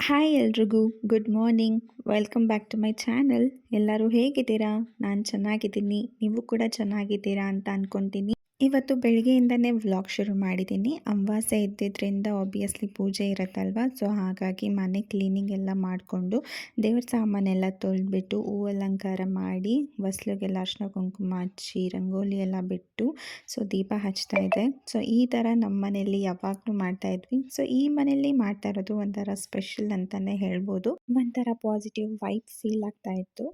Hi ಎಲ್ರಿಗೂ. Good morning welcome back to my channel ಎಲ್ಲರೂ ಹೇಗಿದ್ದೀರಾ? ನಾನು ಚೆನ್ನಾಗಿದ್ದೀನಿ. ನೀವು ಕೂಡ ಚೆನ್ನಾಗಿದ್ದೀರಾ ಅಂತ ಅಂದ್ಕೊತೀನಿ ಇವತ್ತು ಬೆಳಗ್ಗೆಯಿಂದನೇ ವ್ಲಾಗ್ ಶುರು ಮಾಡಿದ್ದೀನಿ. ಅಮಾವಾಸ್ಯೆ ಇದ್ದಿದ್ದರಿಂದ ಆಬ್ವಿಯಸ್ಲಿ ಪೂಜೆ ಇರುತ್ತಲ್ವ? ಸೊ ಹಾಗಾಗಿ ಮನೆ ಕ್ಲೀನಿಂಗ್ ಎಲ್ಲ ಮಾಡಿಕೊಂಡು ದೇವ್ರ ಸಾಮಾನೆಲ್ಲ ತೊಳೆದ್ಬಿಟ್ಟು ಹೂ ಅಲಂಕಾರ ಮಾಡಿ ಬಸ್ಲಿಗೆಲ್ಲ ಅರ್ಶಿನ ಕುಂಕುಮ ಹಚ್ಚಿ, ರಂಗೋಲಿ ಎಲ್ಲ ಬಿಟ್ಟು ಸೊ ದೀಪ ಹಚ್ತಾ ಇದೆ ಸೊ ಈ ಥರ ನಮ್ಮ ಮನೆಯಲ್ಲಿ ಯಾವಾಗಲೂ ಮಾಡ್ತಾ ಇದ್ವಿ. ಸೊ ಈ ಮನೆಯಲ್ಲಿ ಮಾಡ್ತಾ ಇರೋದು ಒಂಥರ ಸ್ಪೆಷಲ್ ಅಂತಲೇ ಹೇಳ್ಬೋದು. ಒಂಥರ ಪಾಸಿಟಿವ್ ವೈಬ್ ಫೀಲ್ ಆಗ್ತಾ ಇತ್ತು.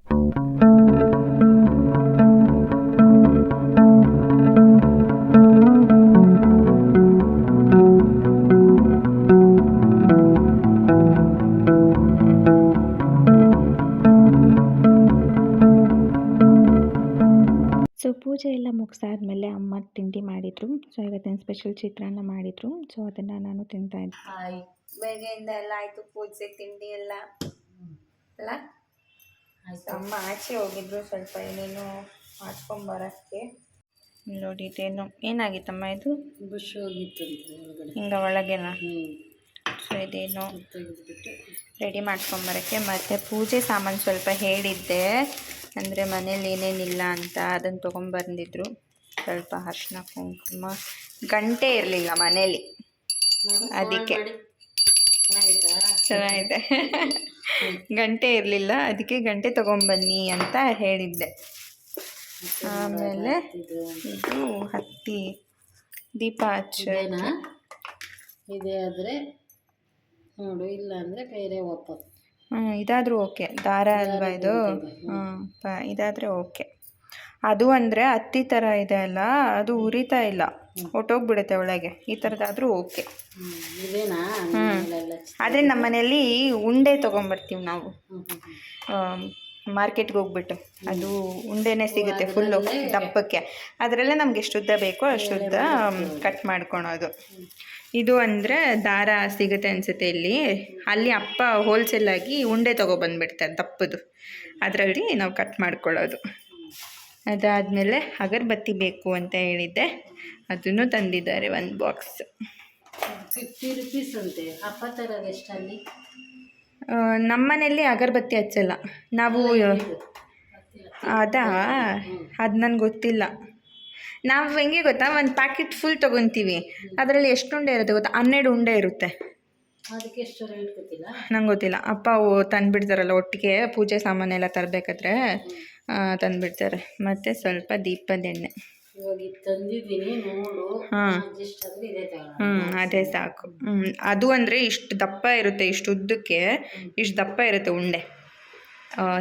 ಮುಗಿಸಾದ್ಮೇಲೆ ಅಮ್ಮ ತಿಂಡಿ ಮಾಡಿದರು. ಸೊ ಇವತ್ತಿನ ಸ್ಪೆಷಲ್ ಚಿತ್ರಾನ್ನ ಮಾಡಿದರು. ಸೊ ಅದನ್ನು ನಾನು ತಿಂತಾ ಇದ್ದೆ. ಹಾಯ್ ಬೆಳಗ್ಗೆಯಿಂದ ಎಲ್ಲ ಆಯಿತು ಪೂಜೆ ತಿಂಡಿ ಎಲ್ಲ? ಅಲ್ಲ? ಅಮ್ಮ ಆಚೆ ಹೋಗಿದ್ರು ಸ್ವಲ್ಪ ಏನೇನು ಮಾಡ್ಕೊಂಬರೋಕ್ಕೆ ನೋಡಿ ಇದೇನು ಏನಾಗಿತ್ತಮ್ಮ ಇದು? ಬುಷ್ ಹೋಗಿತ್ತು ಹಿಂಗೆ ಹ್ಞೂ ಸೊ ಇದೇನು ರೆಡಿ ಮಾಡ್ಕೊಂಬರೋಕ್ಕೆ ಮತ್ತು ಪೂಜೆ ಸಾಮಾನು ಸ್ವಲ್ಪ ಹೇಳಿದ್ದೆ. ಅಂದರೆ ಮನೇಲಿ ಏನೇನಿಲ್ಲ ಅಂತ ಅದನ್ನು ತೊಗೊಂಬಂದಿದ್ರು ಸ್ವಲ್ಪ ಅರ್ಶಿನ ಕುಂಕುಮ. ಗಂಟೆ ಇರಲಿಲ್ಲ ಮನೇಲಿ. ಅದಕ್ಕೆ. ಚೆನ್ನಾಗಿದೆ ಗಂಟೆ ಇರಲಿಲ್ಲ ಅದಕ್ಕೆ ಗಂಟೆ ತೊಗೊಂಬನ್ನಿ ಅಂತ ಹೇಳಿದ್ದೆ. ಆಮೇಲೆ ಇದು ಹತ್ತಿ ದೀಪ ಹಚ್ಚೋಣ ಇದೆ ಆದರೆ ನೋಡು ಇಲ್ಲ ಅಂದರೆ ಬೇರೆ ವಾಪಸ್ ಹ್ಞೂ ಇದಾದರೂ ಓಕೆ. ದಾರ ಅಲ್ವಾ ಇದು? ಹ್ಞೂ ಪ ಇದಾದರೆ ಓಕೆ. ಅದು ಅಂದರೆ ಹತ್ತಿ ಥರ ಇದೆ ಅಲ್ಲ ಅದು ಉರಿತಾ ಇಲ್ಲ. ಹೊಟ್ಟೋಗ್ಬಿಡುತ್ತೆ ಒಳಗೆ. ಈ ಥರದ್ದಾದರೂ ಓಕೆ. ಅದೇ ನಮ್ಮ ಮನೆಯಲ್ಲಿ ಉಂಡೆ ತೊಗೊಂಬರ್ತೀವಿ ನಾವು. ಮಾರ್ಕೆಟ್ಗೆ ಹೋಗ್ಬಿಟ್ಟು. ಅದು ಉಂಡೆನೇ ಸಿಗುತ್ತೆ ಫುಲ್ಲು ದಪ್ಪಕ್ಕೆ. ಅದರಲ್ಲೇ ನಮ್ಗೆ ಎಷ್ಟು ಉದ್ದ ಬೇಕೋ ಅಷ್ಟು ಉದ್ದ ಕಟ್ ಮಾಡ್ಕೊಳೋದು. ಇದು ಅಂದರೆ ದಾರ ಸಿಗುತ್ತೆ ಅನಿಸುತ್ತೆ ಇಲ್ಲಿ. ಅಲ್ಲಿ ಅಪ್ಪ ಹೋಲ್ಸೇಲ್ ಆಗಿ ಉಂಡೆ ತೊಗೊಬಂದ್ಬಿಡ್ತಾರೆ ದಪ್ಪದು. ಅದರಲ್ಲಿ ನಾವು ಕಟ್ ಮಾಡ್ಕೊಳ್ಳೋದು ಅದಾದಮೇಲೆ ಅಗರಬತ್ತಿ ಬೇಕು ಅಂತ ಹೇಳಿದ್ದೆ. ಅದನ್ನು ತಂದಿದ್ದಾರೆ ಒಂದು ಬಾಕ್ಸ್. ಫಿಫ್ಟಿ ರುಪೀಸ್ ಅಂತೆ ಅಪ್ಪ ಥರದ ಎಷ್ಟಲ್ಲಿ? ನಮ್ಮನೇಲಿ ಅಗರಬತ್ತಿ ಹಚ್ಚಲ್ಲ. ನಾವು ಅದಾ ಅದು? ನನಗೆ ಗೊತ್ತಿಲ್ಲ. ನಾವು ಹೆಂಗೆ ಗೊತ್ತಾ? ಒಂದು ಪ್ಯಾಕೆಟ್ ಫುಲ್ ತೊಗೊತೀವಿ. ಅದರಲ್ಲಿ ಎಷ್ಟು ಉಂಡೆ ಇರುತ್ತೆ ಗೊತ್ತಾ? ಹನ್ನೆರಡು ಉಂಡೆ ಇರುತ್ತೆ. ಅದಕ್ಕೆ ಎಷ್ಟು ರೇಟ್ ಗೊತ್ತಿಲ್ಲ ನಂಗೆ ಗೊತ್ತಿಲ್ಲ. ಅಪ್ಪ ತಂದುಬಿಡ್ತಾರಲ್ಲ ಒಟ್ಟಿಗೆ ಪೂಜೆ ಸಾಮಾನೆಲ್ಲ ತರಬೇಕಾದ್ರೆ. ತಂದುಬಿಡ್ತಾರೆ. ಮತ್ತು ಸ್ವಲ್ಪ ದೀಪದ ಎಣ್ಣೆ. ಹಾಂ. ಹ್ಞೂ ಅದೇ ಸಾಕು. ಹ್ಞೂ ಅದು ಅಂದರೆ ಇಷ್ಟು ದಪ್ಪ ಇರುತ್ತೆ ಇಷ್ಟು ಉದ್ದಕ್ಕೆ ಇಷ್ಟು ದಪ್ಪ ಇರುತ್ತೆ ಉಂಡೆ.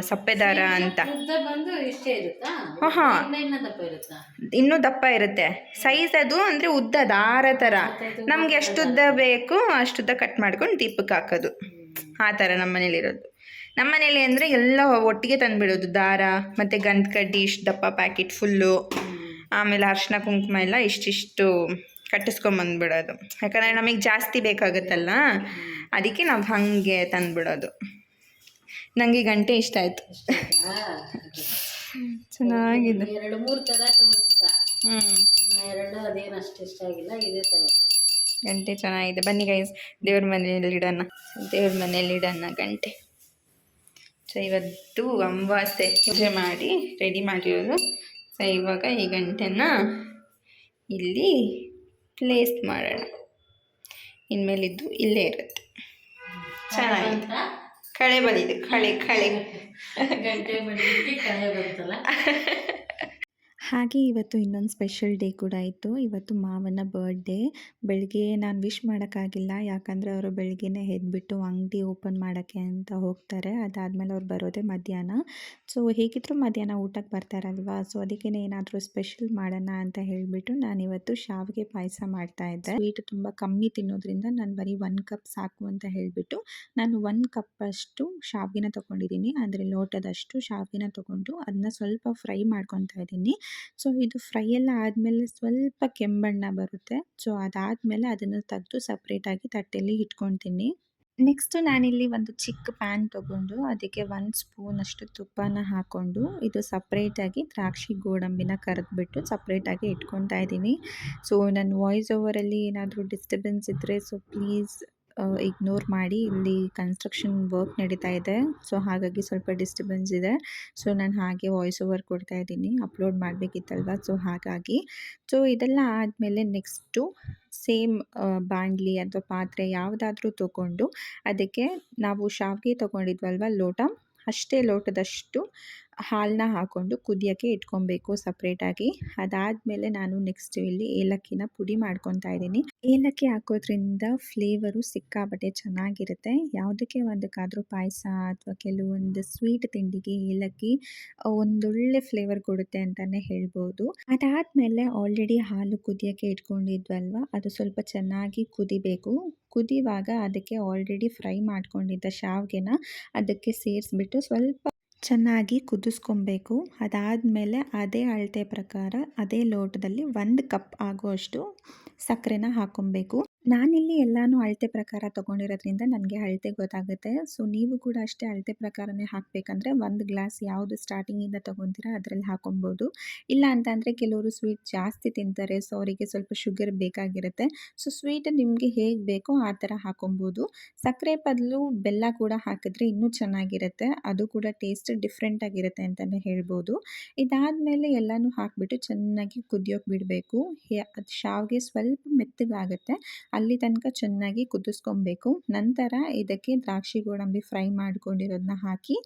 ಸಪ್ಪೆದಾರ ಸಪ್ಪೆ ದಾರ ಅಂತ. ಹಾಂ ಹಾಂ. ಇನ್ನ ದಪ್ಪ ಇರುತ್ತಾ? ಇನ್ನೂ ದಪ್ಪ ಇರುತ್ತೆ. ಸೈಜ್ ಅದು ಅಂದರೆ ಉದ್ದ ದಾರ ಥರ ನಮ್ಗೆ ಎಷ್ಟು ಉದ್ದ ಬೇಕು ಅಷ್ಟುದ್ದ ಕಟ್ ಮಾಡ್ಕೊಂಡು ದೀಪಕ್ಕೆ ಹಾಕೋದು. ಆ ಥರ ನಮ್ಮ ಮನೇಲಿರೋದು ನಮ್ಮ ಮನೇಲಿ ಅಂದರೆ ಎಲ್ಲ ಒಟ್ಟಿಗೆ ತಂದುಬಿಡೋದು. ದಾರ ಮತ್ತು ಗಂಧ ಕಡ್ಡಿ ಇಷ್ಟು ದಪ್ಪ ಪ್ಯಾಕೆಟ್ ಫುಲ್ಲು ಆಮೇಲೆ ಅರ್ಶಿನ ಕುಂಕುಮ ಎಲ್ಲ ಇಷ್ಟಿಷ್ಟು ಕಟ್ಟಿಸ್ಕೊಂಬಂದ್ಬಿಡೋದು ಯಾಕಂದರೆ ನಮಗೆ ಜಾಸ್ತಿ ಬೇಕಾಗುತ್ತಲ್ಲ? ಅದಕ್ಕೆ ನಾವು ಹಾಗೆ ತಂದುಬಿಡೋದು. ನನಗೆ ಗಂಟೆ ಇಷ್ಟ ಆಯಿತು. ಚೆನ್ನಾಗಿದೆ. ಎರಡು ಮೂರು ಥರ ಹ್ಞೂ ಎರಡು ಅದೇನು ಅಷ್ಟು ಇಷ್ಟ ಆಗಿಲ್ಲ ಇದೇ ತಗೊಂಡೆ ಗಂಟೆ ಚೆನ್ನಾಗಿದೆ. ಬನ್ನಿ ಗೈಸ್ ದೇವ್ರ ಮನೆಯಲ್ಲಿ ಇಡೋಣ. ದೇವ್ರ ಮನೆಯಲ್ಲಿ ಇಡೋಣ ಗಂಟೆ. ಸೊ ಇವತ್ತು ಅಮಾವಾಸ್ಯೆ ಪೂಜೆ ಮಾಡಿ ರೆಡಿ ಮಾಡಿರೋದು. ಸೊ ಇವಾಗ ಈ ಗಂಟೆನ ಇಲ್ಲಿ ಪ್ಲೇಸ್ ಮಾಡೋಣ. ಇನ್ಮೇಲಿದ್ದು ಇಲ್ಲೇ ಇರುತ್ತೆ. ಚೆನ್ನಾಗಿದೆ ಕಳೆ ಬಂದಿದೆ. ಕಳೆ ಕಳೆ. ಗಂಟೆ ಕಳೆ ಬಂತಲ್ಲ? ಹಾಗೆ ಇವತ್ತು ಇನ್ನೊಂದು ಸ್ಪೆಷಲ್ ಡೇ ಕೂಡ ಇತ್ತು. ಇವತ್ತು ಮಾವನ ಬರ್ಡೇ. ಬೆಳಗ್ಗೆ ನಾನು ವಿಶ್ ಮಾಡೋಕ್ಕಾಗಿಲ್ಲ. ಯಾಕಂದರೆ ಅವರು ಬೆಳಗ್ಗೆನೇ ಎದ್ಬಿಟ್ಟು ಅಂಗಡಿ ಓಪನ್ ಮಾಡೋಕ್ಕೆ ಅಂತ ಹೋಗ್ತಾರೆ. ಅದಾದಮೇಲೆ ಅವ್ರು ಬರೋದೇ ಮಧ್ಯಾಹ್ನ. ಸೊ ಹೇಗಿದ್ದರೂ ಮಧ್ಯಾಹ್ನ ಊಟಕ್ಕೆ ಬರ್ತಾರಲ್ವಾ ಸೊ ಅದಕ್ಕೆ ಏನಾದರೂ ಸ್ಪೆಷಲ್ ಮಾಡೋಣ ಅಂತ ಹೇಳಿಬಿಟ್ಟು ನಾನಿವತ್ತು ಶಾವಿಗೆ ಪಾಯಸ ಮಾಡ್ತಾಯಿದ್ದೆ ಸ್ವೀಟ್ ತುಂಬ ಕಮ್ಮಿ ತಿನ್ನೋದ್ರಿಂದ ನಾನು ಬರೀ ಒನ್ ಕಪ್ ಸಾಕು ಅಂತ ಹೇಳಿಬಿಟ್ಟು ನಾನು ಒಂದು ಕಪ್ಪಷ್ಟು ಶಾವಿಗೆನ ತೊಗೊಂಡಿದ್ದೀನಿ. ಅಂದರೆ ಲೋಟದಷ್ಟು ಶಾವಿಗೆನ ತೊಗೊಂಡು ಅದನ್ನ ಸ್ವಲ್ಪ ಫ್ರೈ ಮಾಡ್ಕೊತಾ ಇದ್ದೀನಿ. ಸೊ, ಇದು ಫ್ರೈ ಎಲ್ಲ ಆದಮೇಲೆ ಸ್ವಲ್ಪ ಕೆಂಬಣ್ಣ ಬರುತ್ತೆ. ಸೊ, ಅದಾದಮೇಲೆ ಅದನ್ನು ತೆಗೆದು ಸಪ್ರೇಟಾಗಿ ತಟ್ಟೆಯಲ್ಲಿ ಇಟ್ಕೊತೀನಿ ನೆಕ್ಸ್ಟು ನಾನಿಲ್ಲಿ ಒಂದು ಚಿಕ್ಕ ಪ್ಯಾನ್ ತೊಗೊಂಡು ಅದಕ್ಕೆ ಒಂದು ಸ್ಪೂನಷ್ಟು ತುಪ್ಪನ ಹಾಕ್ಕೊಂಡು ಇದು ಸಪ್ರೇಟಾಗಿ ದ್ರಾಕ್ಷಿ ಗೋಡಂಬಿನ ಕರೆದ್ಬಿಟ್ಟು ಸಪ್ರೇಟಾಗಿ ಇಟ್ಕೊತಾ ಇದ್ದೀನಿ. ಸೊ ನನ್ನ ವಾಯ್ಸ್ ಓವರಲ್ಲಿ ಏನಾದರೂ ಡಿಸ್ಟರ್ಬೆನ್ಸ್ ಇದ್ದರೆ ಸೊ ಪ್ಲೀಸ್ ಇಗ್ನೋರ್ ಮಾಡಿ ಇಲ್ಲಿ ಕನ್ಸ್ಟ್ರಕ್ಷನ್ ವರ್ಕ್ ನಡೀತಾ ಇದೆ. ಸೊ ಹಾಗಾಗಿ ಸ್ವಲ್ಪ ಡಿಸ್ಟರ್ಬೆನ್ಸ್ ಇದೆ. ಸೊ ನಾನು ಹಾಗೆ ವಾಯ್ಸ್ ಓವರ್ ಕೊಡ್ತಾ ಇದ್ದೀನಿ. ಅಪ್ಲೋಡ್ ಮಾಡಬೇಕಿತ್ತಲ್ವ? ಸೊ ಹಾಗಾಗಿ. ಸೊ ಇದೆಲ್ಲ ಆದಮೇಲೆ ನೆಕ್ಸ್ಟು ಸೇಮ್ ಬಾಂಡ್ಲಿ ಅಥವಾ ಪಾತ್ರೆ ಯಾವುದಾದ್ರೂ ತಗೊಂಡು ಅದಕ್ಕೆ ನಾವು ಶಾವಿಗೆ ತೊಗೊಂಡಿದ್ವಲ್ವ? ಲೋಟ. ಅಷ್ಟೇ ಲೋಟದಷ್ಟು ಹಾಲನ್ನ ಹಾಕ್ಕೊಂಡು ಕುದಿಯೋಕ್ಕೆ ಇಟ್ಕೊಬೇಕು ಸಪ್ರೇಟಾಗಿ. ಅದಾದಮೇಲೆ ನಾನು ನೆಕ್ಸ್ಟ್ ಇಲ್ಲಿ ಏಲಕ್ಕಿನ ಪುಡಿ ಮಾಡ್ಕೊತಾ ಇದ್ದೀನಿ. ಏಲಕ್ಕಿ ಹಾಕೋದ್ರಿಂದ ಫ್ಲೇವರು ಸಿಕ್ಕಾಪಟ್ಟೆ ಚೆನ್ನಾಗಿರುತ್ತೆ. ಯಾವುದಕ್ಕೆ ಒಂದಕ್ಕಾದರೂ ಪಾಯಸ ಅಥವಾ ಕೆಲವೊಂದು ಸ್ವೀಟ್ ತಿಂಡಿಗೆ ಏಲಕ್ಕಿ ಒಂದೊಳ್ಳೆ ಫ್ಲೇವರ್ ಕೊಡುತ್ತೆ ಅಂತಲೇ ಹೇಳ್ಬೋದು. ಅದಾದಮೇಲೆ ಆಲ್ರೆಡಿ ಹಾಲು ಕುದಿಯೋಕ್ಕೆ ಇಟ್ಕೊಂಡಿದ್ವಲ್ವ, ಅದು ಸ್ವಲ್ಪ ಚೆನ್ನಾಗಿ ಕುದಿಬೇಕು. ಕುದಿಯುವಾಗ ಅದಕ್ಕೆ ಆಲ್ರೆಡಿ ಫ್ರೈ ಮಾಡ್ಕೊಂಡಿದ್ದ ಶಾವಿಗೆನ ಅದಕ್ಕೆ ಸೇರಿಸ್ಬಿಟ್ಟು ಸ್ವಲ್ಪ ಚೆನ್ನಾಗಿ ಕುದಿಸ್ಕೊಬೇಕು. ಅದಾದಮೇಲೆ ಅದೇ ಅಳತೆ ಪ್ರಕಾರ ಅದೇ ಲೋಟದಲ್ಲಿ ಒಂದು ಕಪ್ ಆಗುವಷ್ಟು ಸಕ್ಕರೆನ ಹಾಕ್ಕೊಬೇಕು. ನಾನಿಲ್ಲಿ ಎಲ್ಲನೂ ಅಳತೆ ಪ್ರಕಾರ ತಗೊಂಡಿರೋದ್ರಿಂದ ನನಗೆ ಅಳತೆ ಗೊತ್ತಾಗುತ್ತೆ. ಸೊ, ನೀವು ಕೂಡ ಅಷ್ಟೇ ಅಳತೆ ಪ್ರಕಾರನೇ ಹಾಕಬೇಕಂದ್ರೆ ಒಂದು ಗ್ಲಾಸ್ ಯಾವುದು ಸ್ಟಾರ್ಟಿಂಗಿಂದ ತೊಗೊತೀರಾ ಅದರಲ್ಲಿ ಹಾಕೊಬೋದು. ಇಲ್ಲ ಅಂತಂದರೆ ಕೆಲವರು ಸ್ವೀಟ್ ಜಾಸ್ತಿ ತಿಂತಾರೆ ಸೊ ಅವರಿಗೆ ಸ್ವಲ್ಪ ಶುಗರ್ ಬೇಕಾಗಿರುತ್ತೆ. ಸೊ ಸ್ವೀಟ್ ನಿಮಗೆ ಹೇಗೆ ಬೇಕೋ ಆ ಥರ ಹಾಕೊಬೋದು. ಸಕ್ಕರೆ ಬದಲು ಬೆಲ್ಲ ಕೂಡ ಹಾಕಿದ್ರೆ ಇನ್ನೂ ಚೆನ್ನಾಗಿರುತ್ತೆ. ಅದು ಕೂಡ ಟೇಸ್ಟ್ ಡಿಫ್ರೆಂಟಾಗಿರುತ್ತೆ ಅಂತಲೇ ಹೇಳ್ಬೋದು. ಇದಾದಮೇಲೆ ಎಲ್ಲನೂ ಹಾಕಿಬಿಟ್ಟು ಚೆನ್ನಾಗಿ ಕುದಿಯೋಕೆ ಬಿಡಬೇಕು. ಅದು ಶಾವಿಗೆ ಸ್ವಲ್ಪ ಮೆತ್ತಗಾಗುತ್ತೆ. ಅಲ್ಲಿ ತನಕ ಚೆನ್ನಾಗಿ ಕುದಿಸ್ಕೊಬೇಕು. ನಂತರ ಇದಕ್ಕೆ ದ್ರಾಕ್ಷಿ ಗೋಡಂಬಿ ಫ್ರೈ ಮಾಡ್ಕೊಂಡಿರೋದನ್ನ ಹಾಕಿ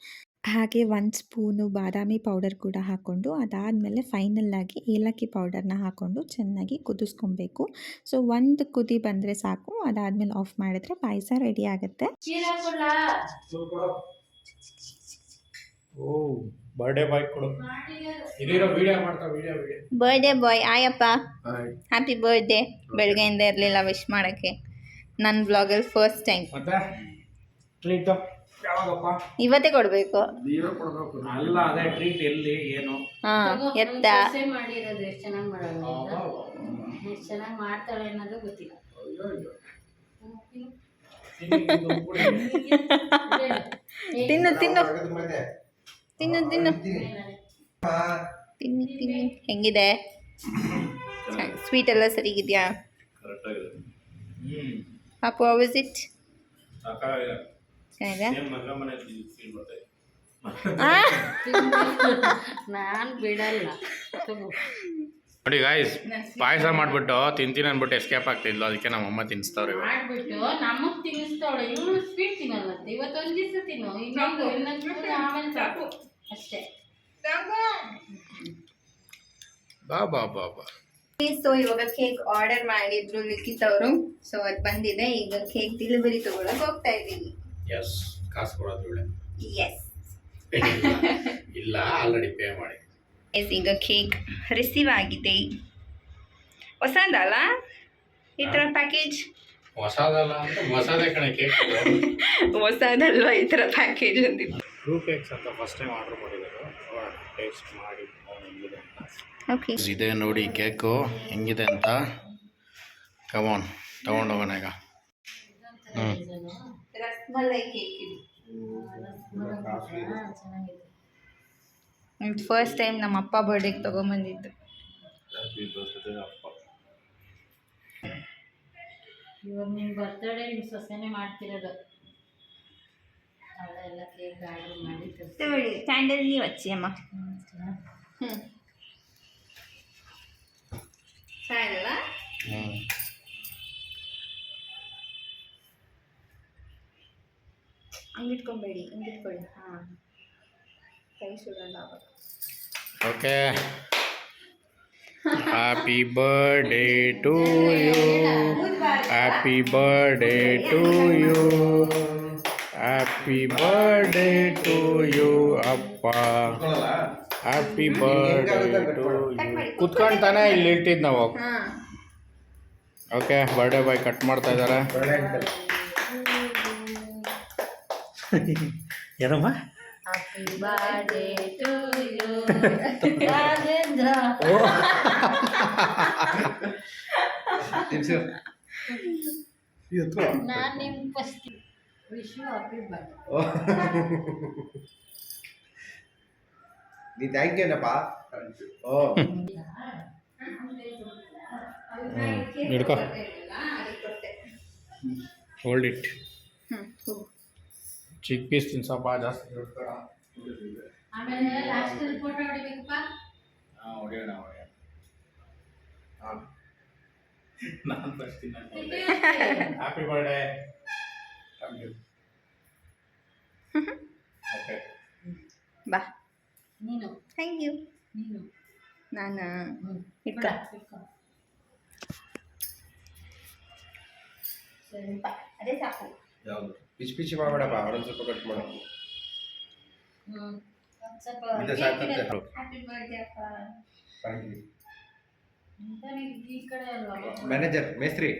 ಹಾಗೆ ಒಂದು ಸ್ಪೂನು ಬಾದಾಮಿ ಪೌಡರ್ ಕೂಡ ಹಾಕ್ಕೊಂಡು ಅದಾದಮೇಲೆ ಫೈನಲ್ಲಾಗಿ ಏಲಕ್ಕಿ ಪೌಡರ್ನ ಹಾಕ್ಕೊಂಡು ಚೆನ್ನಾಗಿ ಕುದಿಸ್ಕೊಬೇಕು. ಸೊ ಒಂದು ಕುದಿ ಬಂದರೆ ಸಾಕು ಅದಾದಮೇಲೆ ಆಫ್ ಮಾಡಿದ್ರೆ ಪಾಯಸ ರೆಡಿ ಆಗುತ್ತೆ. ಓ. ಬರ್ಡೇ ಬಾಯ್ ಕೊಡು. ಇದಿರೋ ವಿಡಿಯೋ ಮಾಡ್ತಾ ವಿಡಿಯೋ ವಿಡಿಯೋ ಬರ್ಡೇ ಬಾಯ್ ಆಯಪ್ಪ. ಹ್ಯಾಪಿ ಬರ್ಡೇ ಬೆಳಗ್ಗೆಯಿಂದ ಇರಲಿಲ್ಲ ವಿಶ್ ಮಾಡೋಕ್ಕೆ. ನನ್ನ ಬ್ಲಾಗಲ್ಲಿ ಫಸ್ಟ್ ಟೈಮ್ ಮತ್ತೆ? ಟ್ರೀಟ್ ಯಾವಾಗಪ್ಪ? ಇವತ್ತೇ ಕೊಡಬೇಕು. ನೀವೇ ಕೊಡಬೇಕು. ಅಲ್ಲ ಅದೇ ಟ್ರೀಟ್ ಎಲ್ಲಿ ಏನು? ಹಾಂ ಎತ್ತ. ಮಾಡಿರೋದು ಎಷ್ಟು ಚೆನ್ನಾಗಿ ಮಾಡೋದು ಎಷ್ಟು ಚೆನ್ನಾಗಿ ಮಾಡ್ತಾಳೆ ಅನ್ನೋದು ಗೊತ್ತಿಲ್ಲ. ತಿನ್ನು ತಿನ್ನು ತಿನ್ನು ತಿನ್ನು. ತಿನ್ನು ತಿನ್ನು. ಹೆಂಗಿದೆ? ಸ್ವೀಟ್ ಎಲ್ಲ ಸರಿಗಿದೆಯಾ? ಪಾಪು ಹೌ ಇಸ್ ಇಟ್ ನಾನು ಬಿಡಲ್ಲ. ನೋಡಿ ಗಾಯ್ಸ್ ಪಾಯಸ ಮಾಡಿಬಿಟ್ಟು ತಿಂತೀನಿ ಅಂದ್ಬಿಟ್ಟು ಎಸ್ಕೇಪ್ ಆಗ್ತಿದ್ಲು. ಅದಕ್ಕೆ ನಮ್ಮ ಅಮ್ಮ ತಿನ್ನಿಸ್ತಾವ್ರೆ ಮಾಡ್ಬಿಟ್ಟು ನಮಗ್ ತಿನ್ನಿಸ್ತಾವಳೆ. ಇವಳು ಸ್ವೀಟ್ ತಿನ್ನಲ್ಲ ಇವತ್ತೊಂದು ದಿವಸ ತಿನ್ನು. ಇನ್ನೊಂದು ಇನ್ನೊಂದು ಆಮೇಲೆ ಸಾಕು ಅಷ್ಟೇ. ಬಾ ಬಾ ಬಾ ಬಾ. ಸೊ ಇವಾಗ ಕೇಕ್ ಆರ್ಡರ್ ಮಾಡಿದ್ರು ಲಿಖಿತ್ ಅವರು. ಸೊ ಅದು ಬಂದಿದೆ. ಈಗ ಕೇಕ್ ಡೆಲಿವರಿ ತಗೊಳಕ್ ಹೋಗ್ತಾ ಇದ್ದೀವಿ ಎಸ್ ಕಾಸು ಕೊಡೋದು ಒಳ್ಳೆ. ಎಸ್ ಇಲ್ಲ ಆಲ್ರೆಡಿ ಪೇ ಮಾಡಿ. ಎಸ್ ಈಗ ಕೇಕ್ ರಿಸೀವ್ ಆಗಿದೆ. ಹೊಸದಲ್ಲ? ಈ ಥರ ಪ್ಯಾಕೇಜ್ ಹೊಸದಲ್ಲ ಅಂತ ಹೊಸದೇ ಕಣ ಕೇಕ್ ಹೊಸದಲ್ವಾ ಈ ಥರ ಪ್ಯಾಕೇಜ್ ಅಂದಿದ್ದು ಟ್ರೂ ಕೇಕ್ಸ್ ಅಂತ ಫಸ್ಟ್ ಟೈಮ್ ಆರ್ಡರ್ ಮಾಡಿರೋದು. ಟೇಸ್ಟ್ ಮಾಡಿ ಹೆಂಗಿದೆ ಅಂತ. ಓಕೆ ಇದೆ ನೋಡಿ ಕೇಕು ಹೆಂಗಿದೆ ಅಂತ? ಕಮಾನ್ ತಗೊಂಡೋಗೋಣ ಈಗ. ಹ್ಞೂ ಇದು. ಚೆನ್ನಾಗಿದೆ ಫಸ್ಟ್ ಟೈಮ್ ನಮ್ಮ ಅಪ್ಪ ಬರ್ಡೇಗೆ ತೊಗೊಂಬಂದಿದ್ದು. ಇವಾಗ ನಿಮ್ಮ ಬರ್ತಡೇ ನಿಮ್ಮ ಸೊಸೆನೇ ಮಾಡ್ತಿರೋದು ಅವಳೆಲ್ಲ ಕೇಕ್ ಆರ್ಡರ್ ಮಾಡಿ ತರ್ಸಿ. ತಗೊಳ್ಳಿ ಕ್ಯಾಂಡಲ್ ನೀವು ಹಚ್ಚಿ ಅಮ್ಮ ಹ್ಮ್, ಚೆನ್ನಾಗಿ. ಹ್ಞೂ ಚೆನ್ನಾಗಿದಲ್ಲ ಹ್ಞೂ ಹಂಗಿಟ್ಕೊಬೇಡಿ ಹಂಗಿಟ್ಕೊಳ್ಳಿ ಹಾಂ. ಕೈ ಸುಡಲ್ಲ ಅವಾಗ. Okay happy birthday to you happy birthday to you happy birthday to you ಅಪ್ಪ ಹ್ಯಾಪಿ ಬರ್ಡೇ ಟು ಯು ಕುತ್ಕೊಂಡು ತಾನೇ ಇಲ್ಲಿ ಇಟ್ಟಿದ್ದು ನಾವು. ಹಾಂ. ಓಕೆ ಬರ್ಡೇ ಬಾಯ್ ಕಟ್ ಮಾಡ್ತಾ ಇದ್ದಾರೆ ಏನಮ್ಮ? Happy birthday to you, Rajendra ನಾನು ನಿಮ್ಮ ಫಸ್ಟ್ ವಿಶ್ ಹ್ಯಾಪಿ ಬರ್ಡೇ ನೀ ಥ್ಯಾಂಕ್ ಯು ಏನಪ್ಪ ಓ ಹಿಡ್ಕೊ ಹೋಲ್ಡ್ ಇಟ್ ಹ್ಞೂ ಹೋಗು ಚಿಕ್ಕ ಪೀಸ್ ತಿನ್ಸಪ್ಪ ಜಾಸ್ತಿ ದೊಡ್ಡ ಬೇಡ. ಆಮೇಲೆ ಲಾಸ್ಟ್ ಫೋಟೋ ಹೊಡಿಬೇಕಪ್ಪ. ಹಾಂ ಹೊಡೆಯೋಣ ಹೊಡೆಯೋಣ. ಹಾಂ ನಾನು first happy birthday thank you okay ಬಾ ನೀನು. ಥ್ಯಾಂಕ್ ಯು ನೀನು. ನಾನು. ಇಟ್ಕ. ಅದೇ ಸಾಕು. ಯಾವುದು? ಪಿಚ್ ಪಿಚಿ ಮಾಡಬೇಡಪ್ಪ ಅವರೊಂದು ಸ್ವಲ್ಪ ಕಟ್ ಮಾಡು. ಇದು ಸಾಕಂತೆ. ಮ್ಯಾನೇಜರ್ ಮೇಸ್ತ್ರಿ.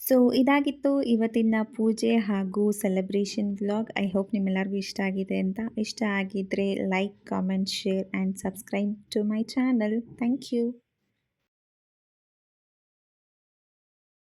ಸೊ ಇದಾಗಿತ್ತು ಇವತ್ತಿನ ಪೂಜೆ ಹಾಗೂ ಸೆಲೆಬ್ರೇಷನ್ ವ್ಲಾಗ್ ಐ ಹೋಪ್ ನಿಮ್ಮೆಲ್ಲರಿಗೂ ಇಷ್ಟ ಆಗಿದೆ ಅಂತ. ಇಷ್ಟ ಆಗಿದ್ರೆ like comment share and subscribe to my channel thank you